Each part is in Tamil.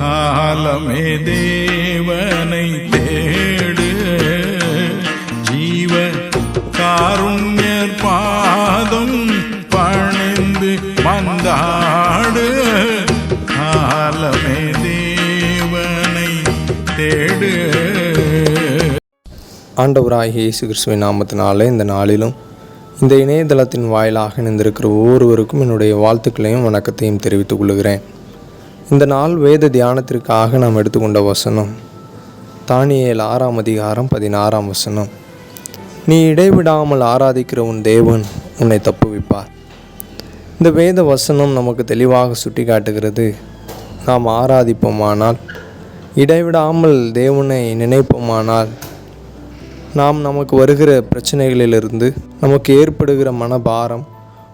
காலமே தேவனை தேடு. ஜீவ காருண்யர் பாதம் பணிந்து வந்தாடு காலமே தேவனை தேடு. ஆண்டவராகிய இயேசு கிறிஸ்துவின் நாமத்தினாலே இந்த நாளிலும் இந்த இணையதளத்தின் வாயிலாக இணைந்திருக்கிற ஒவ்வொருவருக்கும் என்னுடைய வாழ்த்துக்களையும் வணக்கத்தையும் தெரிவித்துக் கொள்கிறேன். இந்த நாள் வேத தியானத்திற்காக நாம் எடுத்துக்கொண்ட வசனம். தானியேல் ஆறாம் அதிகாரம் பதினாறாம் வசனம். நீ இடைவிடாமல் ஆராதிக்கிற உன் தேவன் உன்னை தப்புவிப்பார். இந்த வேத வசனம் நமக்கு தெளிவாக சுட்டி காட்டுகிறது நாம் ஆராதிப்போமானால் இடைவிடாமல் தேவனை நினைப்போமானால் நாம் நமக்கு வருகிற பிரச்சனைகளிலிருந்து நமக்கு ஏற்படுகிற மனபாரம்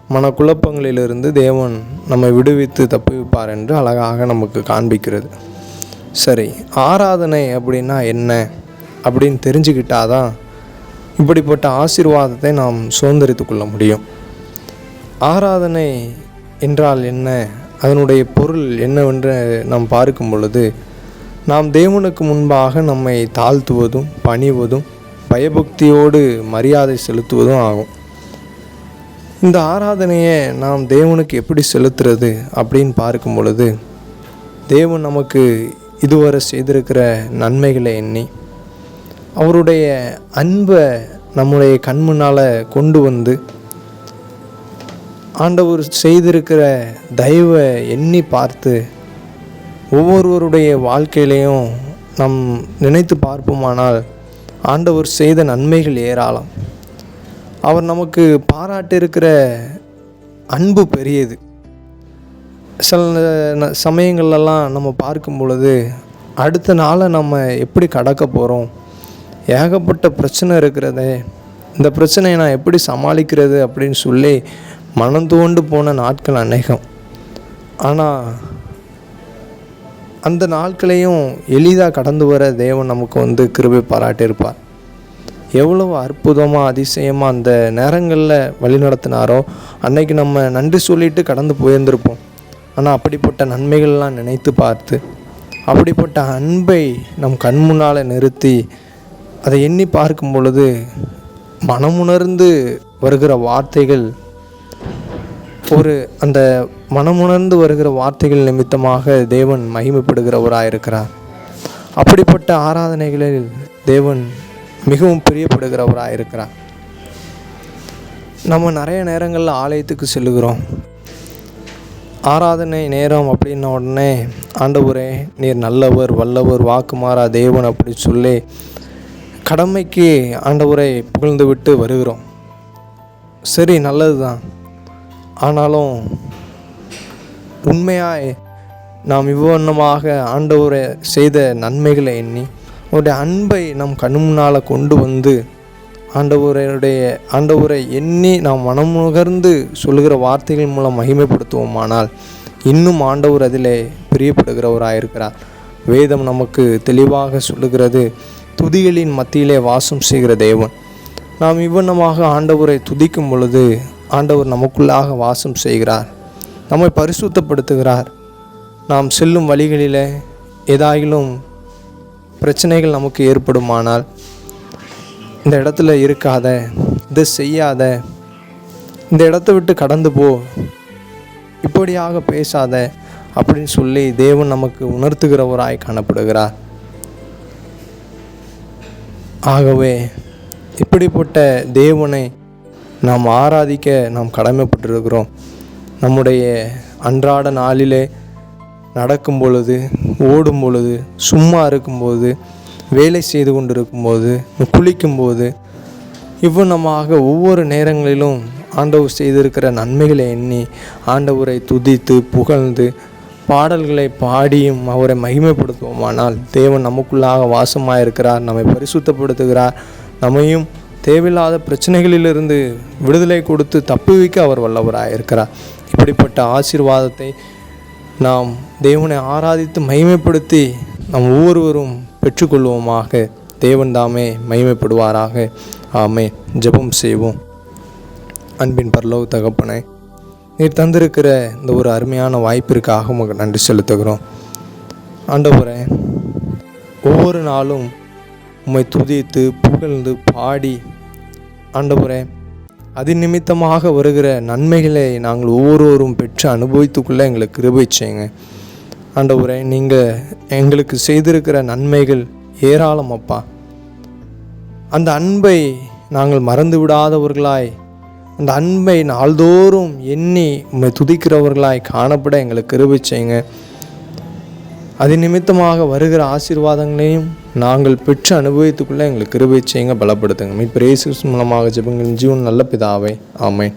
மனக்குழப்பங்களிலிருந்து தேவன் நம்மை விடுவித்து தப்புவிப்பார் என்று அழகாக நமக்கு காண்பிக்கிறது. சரி ஆராதனை அப்படின்னா என்ன அப்படின்னு தெரிஞ்சுக்கிட்டாதான் இப்படிப்பட்ட ஆசீர்வாதத்தை நாம் சுதந்திரித்து கொள்ள முடியும். ஆராதனை என்றால் என்ன? அதனுடைய பொருள் என்னவென்று நாம் பார்க்கும் பொழுது நாம் தேவனுக்கு முன்பாக நம்மை தாழ்த்துவதும் பணிவதும் பயபக்தியோடு மரியாதை செலுத்துவதும் ஆகும். இந்த ஆராதனையை நாம் தேவனுக்கு எப்படி செலுத்துறது அப்படின்னு பார்க்கும் பொழுது தேவன் நமக்கு இதுவரை செய்திருக்கிற நன்மைகளை எண்ணி அவருடைய அன்பை நம்முடைய கண்முன்னால் கொண்டு வந்து ஆண்டவர் செய்திருக்கிற தயவை எண்ணி பார்த்து ஒவ்வொருவருடைய வாழ்க்கையிலையும் நம் நினைத்து பார்ப்போமானால் ஆண்டவர் செய்த நன்மைகள் ஏராளம். அவர் நமக்கு பாராட்டியிருக்கிற அன்பு பெரியது. சில ந- நம்ம பார்க்கும் பொழுது அடுத்த நாளை நம்ம எப்படி கடக்க போகிறோம் ஏகப்பட்ட பிரச்சனை இருக்கிறதே இந்த பிரச்சனையை நான் எப்படி சமாளிக்கிறது அப்படின்னு சொல்லி மனம் தோண்டு போன நாட்கள் அநேகம். ஆனால் அந்த நாட்களையும் எளிதாக கடந்து வர தேவன் நமக்கு வந்து கிருபை பாராட்டியிருப்பார். எவ்வளவு அற்புதமாக அதிசயமாக அந்த நேரங்களில் வழி நடத்தினாரோ அன்னைக்கு நம்ம நன்றி சொல்லிட்டு கடந்து போயிருந்திருப்போம். ஆனால் அப்படிப்பட்ட நன்மைகள்லாம் நினைத்து பார்த்து அப்படிப்பட்ட அன்பை நம் கண் முன்னால் நிறுத்தி அதை எண்ணி பார்க்கும் பொழுது மனமுணர்ந்து வருகிற வார்த்தைகள் ஒரு அந்த மனமுணர்ந்து வருகிற வார்த்தைகள் நிமித்தமாக தேவன் மகிமைப்படுகிறவராக இருக்கிறார் அப்படிப்பட்ட ஆராதனைகளில் தேவன் மிகவும் பிரியப்படுகிறவராக இருக்கிறார். நம்ம நிறைய நேரங்களில் ஆலயத்துக்கு செல்லுகிறோம். ஆராதனை நேரம் அப்படின்ன உடனே ஆண்டவரே நீர் நல்லவர் வல்லவர் வாக்குமாறா தேவன் அப்படி சொல்லி கடமைக்கு ஆண்டவரை புகழ்ந்து விட்டு வருகிறோம். சரி நல்லது தான் ஆனாலும் உண்மையாய் நாம் இவ்வண்ணமாக ஆண்டவரை செய்த நன்மைகளை எண்ணி அவருடைய அன்பை நம் கண் முன்னால் கொண்டு வந்து ஆண்டவருடைய ஆண்டவரை எண்ணி நாம் மனமுகர்ந்து சொல்லுகிற வார்த்தைகள் மூலம் மகிமைப்படுத்துவோமானால் இன்னும் ஆண்டவர் அதிலே பிரியப்படுகிறவராயிருக்கிறார். வேதம் நமக்கு தெளிவாக சொல்லுகிறது துதிகளின் மத்தியிலே வாசம் செய்கிற தேவன். நாம் இவ்வண்ணமாக ஆண்டவரை துதிக்கும் பொழுது ஆண்டவர் நமக்குள்ளாக வாசம் செய்கிறார். நம்மை பரிசுத்தப்படுத்துகிறார். நாம் செல்லும் வழிகளில் ஏதாயிலும் பிரச்சனைகள் நமக்கு ஏற்படுமானால் இந்த இடத்துல இருக்காத இதை செய்யாத இந்த இடத்த விட்டு கடந்து போ இப்படியாக பேசாத அப்படின்னு சொல்லி தேவன் நமக்கு உணர்த்துகிறவராய் காணப்படுகிறார். ஆகவே இப்படிப்பட்ட தேவனை நாம் ஆராதிக்க நாம் கடமைப்பட்டிருக்கிறோம். நம்முடைய அன்றாட நாளிலே நடக்கும் பொழுது ஓடும் பொழுது சும்மா இருக்கும்போது வேலை செய்து கொண்டிருக்கும்போது குளிக்கும்போது இவ்வண்ணமாக ஒவ்வொரு நேரங்களிலும் ஆண்டவர் செய்திருக்கிற நன்மைகளை எண்ணி ஆண்டவரை துதித்து புகழ்ந்து பாடல்களை பாடியும் அவரை மகிமைப்படுத்துவோமானால் தேவன் நமக்குள்ளாக வாசமாக இருக்கிறார் நம்மை பரிசுத்தப்படுத்துகிறார். நம்மையும் தேவையில்லாத பிரச்சனைகளிலிருந்து விடுதலை கொடுத்து தப்புவிக்க அவர் வல்லவராக இருக்கிறார் இப்படிப்பட்ட ஆசீர்வாதத்தை நாம் தேவனை ஆராதித்து மகிமைப்படுத்தி நாம் ஒவ்வொருவரும் பெற்றுக்கொள்வோமாக. தேவன் தாமே மகிமைப்படுவாராக. ஆமே ஜெபம் செய்வோம். அன்பின் பரலோக தகப்பனை நீர் தந்திருக்கிற இந்த ஒரு அருமையான வாய்ப்பிற்காக உமக்கு நன்றி செலுத்துகிறோம். ஆண்டவரே ஒவ்வொரு நாளும் உம்மை துதித்து புகழ்ந்து பாடி ஆண்டவரே அது நிமித்தமாக வருகிற நன்மைகளை நாங்கள் ஒவ்வொருவரும் பெற்று அனுபவித்துக்குள்ளே எங்களுக்கு கிருபை செய்யுங்க. ஆண்டவரே நீங்கள் எங்களுக்கு செய்திருக்கிற நன்மைகள் ஏராளம் அப்பா. அந்த அன்பை நாங்கள் மறந்து விடாதவர்களாய் அந்த அன்பை நாள்தோறும் எண்ணி உண்மை துதிக்கிறவர்களாய் காணப்பட எங்களுக்கு கிருபை செய்யுங்க. அது நிமித்தமாக வருகிற ஆசீர்வாதங்களையும் நாங்கள் பெற்று அனுபவித்துக்குள்ளே எங்களுக்கு கிருபை செய்யுங்க பலப்படுத்துங்க. மீ பிரேசஸ் மூலமாக ஜெபங்கள் ஜீவன் நல்ல பிதாவை. ஆமை